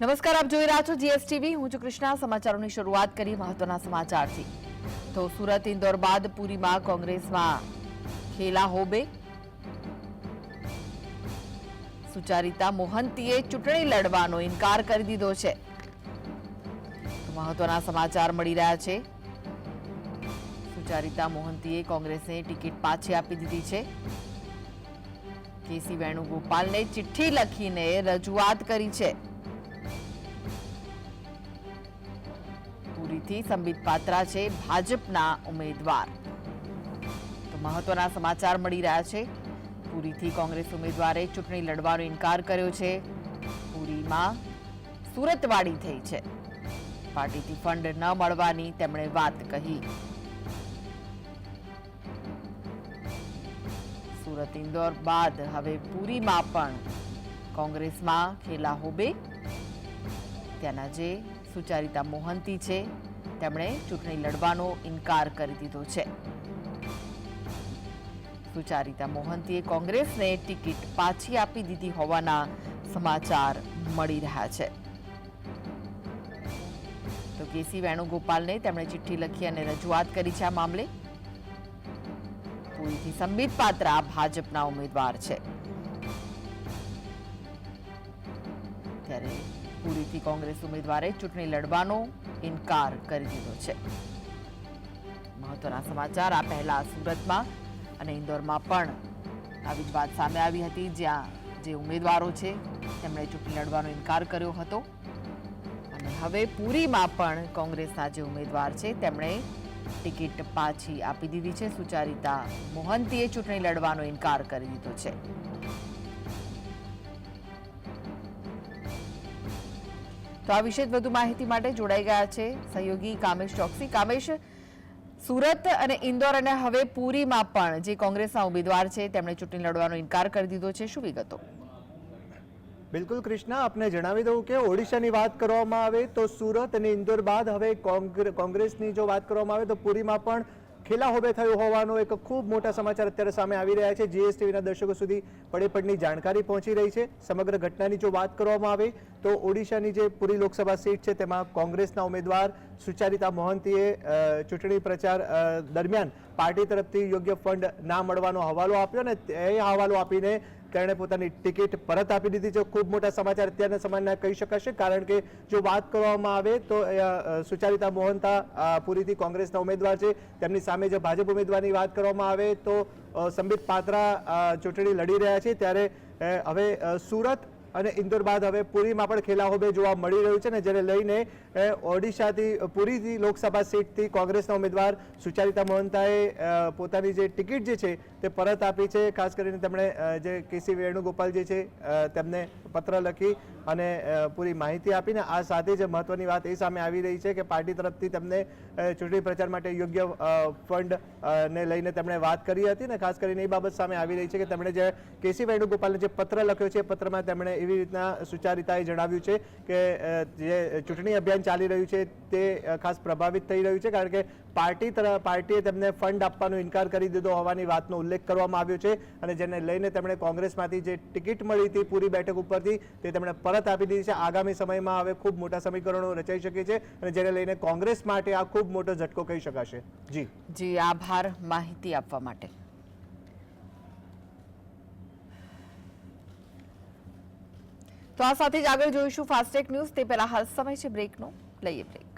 નમસ્કાર, આપ જોઈ રહ્યા છો જીએસટીવી. હું છું કૃષ્ણા. સમાચારોની શરૂઆત કરી મહત્વના સમાચારથી. તો સુરત, ઇન્દોર બાદ પુરીમાં કોંગ્રેસમાં ખેલા હોબે. સુચારિતા મોહંતીએ ચૂંટણી લડવાનો ઇનકાર કરી દીધો છે. મહત્વના સમાચાર મળી રહ્યા છે. સુચારિતા મોહંતીએ કોંગ્રેસને ટિકિટ પાછી આપી દીધી છે. કેસી વેણુગોપાલને ચિઠ્ઠી લખીને રજૂઆત કરી છે. પુરીથી સંબિત પાત્રા છે ભાજપના ઉમેદવાર. તો મહત્વના સમાચાર મળી રહ્યા છે. પુરીથી કોંગ્રેસ ઉમેદવારે ચૂંટણી લડવાનો ઇનકાર કર્યો છે. પુરીમાં સુરતવાડી થઈ છે. પાર્ટીથી ફંડ ન મળવાની તેમણે વાત કહી. સુરત ઇન્દોર બાદ હવે પુરીમાં પણ કોંગ્રેસમાં ખેલા હોબે. ત્યાંના જે સુચારિતા મોહંતી છે. તેમણે ચૂંટણી લડવાનો ઇનકાર કરી દીધો છે. સુચારિતા મોહંતીએ કોંગ્રેસને ટિકિટ પાછી આપી દીધી હોવાના સમાચાર મળી રહ્યા છે. તો કેસી વેણુગોપાલને તેમણે ચિઠ્ઠી લખી અને રજૂઆત કરી છે આ મામલે. પુરીથી સંબિત પાત્રા ભાજપના ઉમેદવાર છે. ત્યારે પુરીથી કોંગ્રેસ ઉમેદવારે ચૂંટણી લડવાનો ઇનકાર કરી દીધો છે. મહત્વના સમાચાર, આ પહેલા સુરતમાં અને ઇન્દોરમાં પણ આવી જ વાત સામે આવી હતી, જ્યાં જે ઉમેદવારો છે, તેમણે ચૂંટણી લડવાનો ઇનકાર કર્યો હતો. અને હવે પુરીમાં પણ કોંગ્રેસના જે ઉમેદવાર છે, તેમણે ટિકિટ પાછી આપી દીધી છે. સુચારિતા મોહંતીએ ચૂંટણી લડવાનો ઇનકાર કરી દીધો છે. તો આ વિશે વધુ માહિતી માટે જોડાઈ ગયા છે સહયોગી કામેશ ચોકસી. કામેશ, સુરત અને ઇન્દોર અને હવે પુરીમાં પણ જે કોંગ્રેસના ઉમેદવાર છે, તેમણે ચૂંટણી લડવાનો ઇનકાર કરી દીધો છે. શું વિગતો? બિલકુલ કૃષ્ણા, આપને જણાવી દઉં કે ઓડિશાની વાત કરવામાં આવે તો સુરત અને ઇન્દોર બાદ હવે કોંગ્રે- કોંગ્રેસની જો વાત કરવામાં આવે તો પુરીમાં પણ ખેલા હોબે થયું હોવાનો એક ખૂબ મોટા સમાચાર અત્યારે સામે આવી રહ્યા છે. જીએસટીવીના દર્શકો સુધી પડેપડની જાણકારી પહોંચી રહી છે. સમગ્ર ઘટનાની જો વાત કરવામાં આવે તો ઓડિશાની જે પુરી લોકસભા સીટ છે, તેમાં કોંગ્રેસના ઉમેદવાર સુચારિતા મોહંતીએ ચૂંટણી પ્રચાર દરમિયાન પાર્ટી તરફથી યોગ્ય ફંડ ના મળવાનો હવાલો આપ્યો અને એ હવાલો આપીને તેણે પોતાની ટિકિટ પરત આપી દીધી છે. ખૂબ મોટા સમાચાર અત્યારના સમયના કહી શકાશે કારણ કે જો વાત કરવામાં આવે તો સુચારિતા મોહનતા પુરીથી કોંગ્રેસના ઉમેદવાર છે. તેમની સામે જે ભાજપ ઉમેદવારની વાત કરવામાં આવે તો સંબિત પાત્રા ચૂંટણી લડી રહ્યા છે. ત્યારે હવે સુરત અને ઇન્દોર બાદ હવે પુરીમાં પણ ખેલાહોબે જોવા મળી રહ્યું છે ને જેને લઈને ઓડિશાથી, પુરીથી લોકસભા સીટથી કોંગ્રેસના ઉમેદવાર સુચારિતા મહંતાએ પોતાની જે ટિકિટ જે છે તે પરત આપી છે. ખાસ કરીને તેમણે જે કેસી વેણુગોપાલ જે છે તેમને પત્ર લખી અને પૂરી માહિતી આપીને આ સાથે જ મહત્વની વાત એ સામે આવી રહી છે કે પાર્ટી તરફથી તેમને ચૂંટણી પ્રચાર માટે યોગ્ય ફંડ ને લઈને તેમણે વાત કરી હતી ને ખાસ કરીને એ બાબત સામે આવી રહી છે કે તેમણે જે કેસી વેણુગોપાલને જે પત્ર લખ્યો છે એ પત્રમાં તેમણે એવી રીતના સુચારિતાએ જણાવ્યું છે કે જે ચૂંટણી અભિયાન ચાલી રહ્યું છે તે ખાસ પ્રભાવિત થઈ રહ્યું છે કારણ કે પાર્ટી તરફ પાર્ટીએ તેમને ફંડ આપવાનો ઇનકાર કરી દીધો હોવાની વાતનો ઉલ્લેખ કરવામાં આવ્યો છે અને જેને લઈને તેમણે કોંગ્રેસમાંથી જે ટિકિટ મળી હતી પૂરી બેઠક ઉપરથી તે તેમણે પરત આપી દીધી છે. આગામી સમયમાં હવે ખૂબ મોટા સમીકરણો રચાઈ શકે છે અને જેને લઈને કોંગ્રેસ માટે આ ખૂબ મોટો ઝટકો કહી શકાશે. જી. જી, આભાર માહિતી આપવા માટે. તો આ સાથે જ આગળ જોઈશું ફાસ્ટેગ ન્યૂઝ તે પહેલા હાલ સમય છે બ્રેકનો. લઈએ બ્રેક